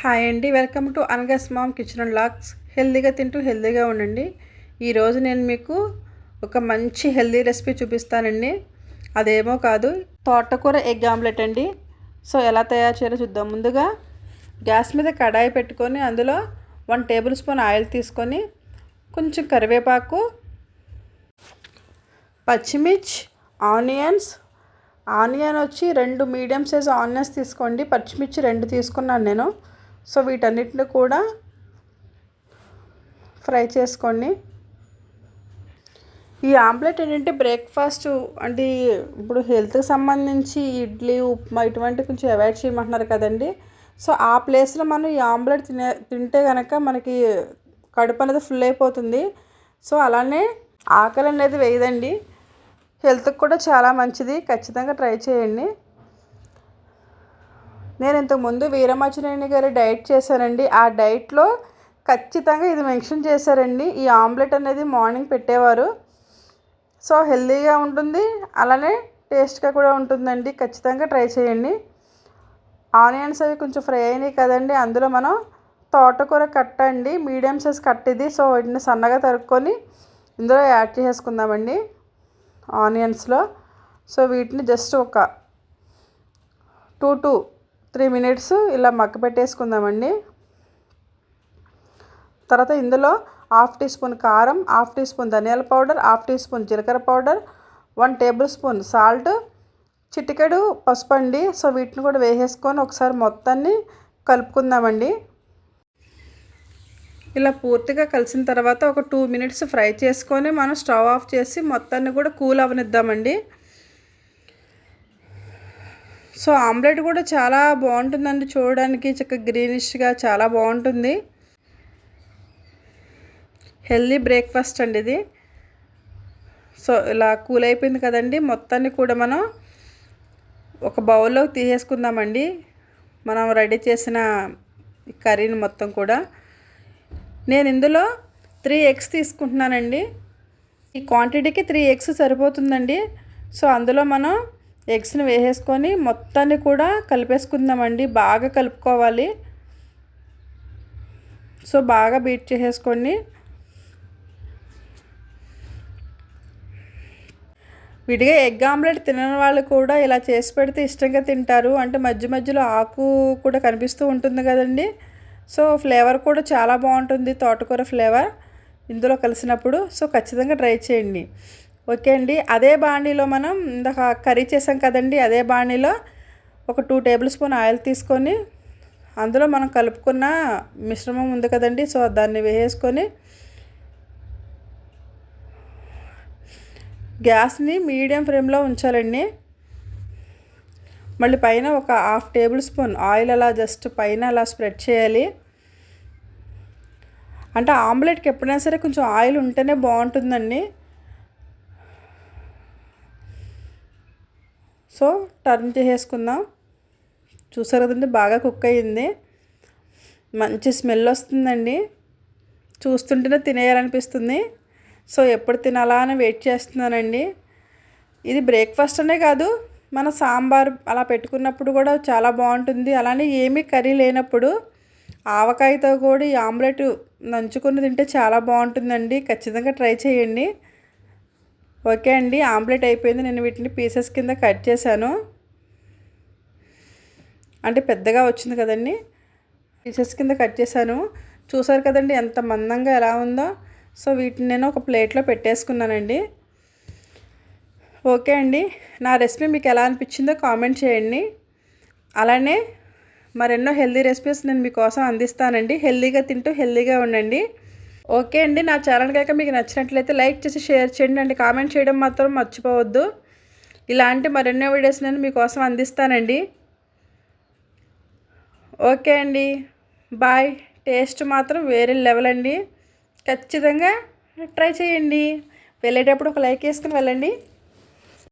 Hi అండి. Welcome to Anagha's mom kitchen and vlogs. హెల్దీగా తింటూ హెల్దీగా ఉండండి. ఈరోజు నేను మీకు ఒక మంచి హెల్తీ రెసిపీ చూపిస్తానండి. అదేమో కాదు తోటకూర ఎగ్ ఆమ్లెట్ అండి. సో ఎలా తయారు చేయాలో చూద్దాం. ముందుగా గ్యాస్ మీద కడాయి పెట్టుకొని అందులో వన్ టేబుల్ స్పూన్ ఆయిల్ తీసుకొని కొంచెం కరివేపాకు పచ్చిమిర్చి ఆనియన్స్. ఆనియన్ వచ్చి రెండు మీడియం సైజ్ ఆనియన్స్ తీసుకోండి. పచ్చిమిర్చి రెండు తీసుకున్నాను నేను. సో వీటన్నిటిని కూడా ఫ్రై చేసుకోండి. ఈ ఆమ్లెట్ ఏంటంటే బ్రేక్ఫాస్ట్ అంటే ఇప్పుడు హెల్త్కి సంబంధించి ఇడ్లీ ఉప్మా ఇటువంటి కొంచెం అవాయిడ్ చేయమంటున్నారు కదండి. సో ఆ ప్లేస్లో మనం ఈ ఆమ్లెట్ తినే తింటే కనుక మనకి కడుపు అనేది ఫుల్ అయిపోతుంది. సో అలానే ఆకలి అనేది వేయదండి. హెల్త్కి కూడా చాలా మంచిది. ఖచ్చితంగా ట్రై చేయండి. నేను ఇంతకుముందు వీరమాచినేని గారి డైట్ చేశానండి. ఆ డైట్లో ఖచ్చితంగా ఇది మెన్షన్ చేశారండి. ఈ ఆమ్లెట్ అనేది మార్నింగ్ పెట్టేవారు. సో హెల్తీగా ఉంటుంది. అలానే టేస్ట్గా కూడా ఉంటుందండి. ఖచ్చితంగా ట్రై చేయండి. ఆనియన్స్ అవి కొంచెం ఫ్రై అయినాయి కదండి. అందులో మనం తోటకూర కట్ట అండి మీడియం సైజ్ కట్ ఇది సో వీటిని సన్నగా తరుక్కొని ఇందులో యాడ్ చేసుకుందామండి ఆనియన్స్లో. సో వీటిని జస్ట్ ఒక టూ టూ త్రీ మినిట్స్ ఇలా మక్క పెట్టేసుకుందామండి. తర్వాత ఇందులో హాఫ్ టీ స్పూన్ కారం హాఫ్ టీ స్పూన్ ధనియాల పౌడర్ హాఫ్ టీ స్పూన్ జీలకర్ర powder one tablespoon salt చిటికెడు పసుపు అండి. సో వీటిని కూడా వేసేసుకొని ఒకసారి మొత్తాన్ని కలుపుకుందామండి. ఇలా పూర్తిగా కలిసిన తర్వాత ఒక టూ మినిట్స్ ఫ్రై చేసుకొని మనం స్టవ్ ఆఫ్ చేసి మొత్తాన్ని కూడా కూల్ అవనిద్దామండి. సో ఆమ్లెట్ కూడా చాలా బాగుంటుందండి చూడడానికి. చక్కగా గ్రీనిష్గా చాలా బాగుంటుంది. హెల్దీ బ్రేక్ఫాస్ట్ అండి ఇది. సో ఇలా కూల్ అయిపోయింది కదండి. మొత్తాన్ని కూడా మనం ఒక బౌల్లో తీసేసుకుందామండి. మనం రెడీ చేసిన కర్రీని మొత్తం కూడా. నేను ఇందులో త్రీ ఎగ్స్ తీసుకుంటున్నానండి. ఈ క్వాంటిటీకి త్రీ ఎగ్స్ సరిపోతుందండి. సో అందులో మనం ఎగ్స్ని వేసేసుకొని మొత్తాన్ని కూడా కలిపేసుకుందామండి. బాగా కలుపుకోవాలి. సో బాగా బీట్ చేసేసుకోండి విడిగా ఎగ్ ఆమ్లెట్ తినని వాళ్ళు కూడా ఇలా చేసి పెడితే ఇష్టంగా తింటారు. అంటే మధ్య మధ్యలో ఆకు కూడా కనిపిస్తూ ఉంటుంది కదండి. సో ఫ్లేవర్ కూడా చాలా బాగుంటుంది తోటకూర ఫ్లేవర్. ఇందులో కలిసినప్పుడు సో ఖచ్చితంగా ట్రై చేయండి. ఓకే అండి. అదే బాణీలో మనం ఇందాక కర్రీ చేసాం కదండి అదే బాణీలో ఒక టూ టేబుల్ స్పూన్ ఆయిల్ తీసుకొని అందులో మనం కలుపుకున్న మిశ్రమం ఉంది కదండి సో దాన్ని వేసేసుకొని గ్యాస్ని మీడియం ఫ్లేమ్లో ఉంచాలండి. మళ్ళీ పైన ఒక హాఫ్ టేబుల్ స్పూన్ ఆయిల్ అలా జస్ట్ పైన అలా స్ప్రెడ్ చేయాలి. అంటే ఆమ్లెట్కి ఎప్పుడైనా సరే కొంచెం ఆయిల్ ఉంటేనే బాగుంటుందండి. సో టర్న్ చేసేసుకుందాం. చూసారు కదండి బాగా కుక్ అయ్యింది. మంచి స్మెల్ వస్తుందండి. చూస్తుంటేనే తినేయాలనిపిస్తుంది. సో ఎప్పుడు తినాలా అని వెయిట్ చేస్తున్నానండి. ఇది బ్రేక్ఫాస్ట్ అనే కాదు మన సాంబార్ అలా పెట్టుకున్నప్పుడు కూడా చాలా బాగుంటుంది. అలానే ఏమీ కర్రీ లేనప్పుడు ఆవకాయతో కూడా ఈ ఆమ్లెట్ నంచుకుని తింటే చాలా బాగుంటుందండి. ఖచ్చితంగా ట్రై చేయండి. ఓకే అండి ఆమ్లెట్ అయిపోయింది. నేను వీటిని పీసెస్ కింద కట్ చేశాను. అంటే పెద్దగా వచ్చింది కదండి. పీసెస్ కింద కట్ చేశాను. చూసారు కదండి ఎంత మందంగా ఎలా ఉందో. సో వీటిని నేను ఒక ప్లేట్లో పెట్టేసుకున్నానండి. ఓకే అండి నా రెసిపీ మీకు ఎలా అనిపించిందో కామెంట్ చేయండి. అలానే మరెన్నో హెల్దీ రెసిపీస్ నేను మీకోసం అందిస్తానండి. హెల్దీగా తింటూ హెల్దీగా ఉండండి. ఓకే అండి నా ఛానల్ కనుక మీకు నచ్చినట్లయితే లైక్ చేసి షేర్ చేయండి అండి. కామెంట్ చేయడం మాత్రం మర్చిపోవద్దు. ఇలాంటి మరెన్నో వీడియోస్ నేను మీకోసం అందిస్తానండి. ఓకే అండి బాయ్. టేస్ట్ మాత్రం వేరే లెవెల్ అండి. ఖచ్చితంగా ట్రై చేయండి. వెళ్ళేటప్పుడు ఒక లైక్ వేసుకుని వెళ్ళండి.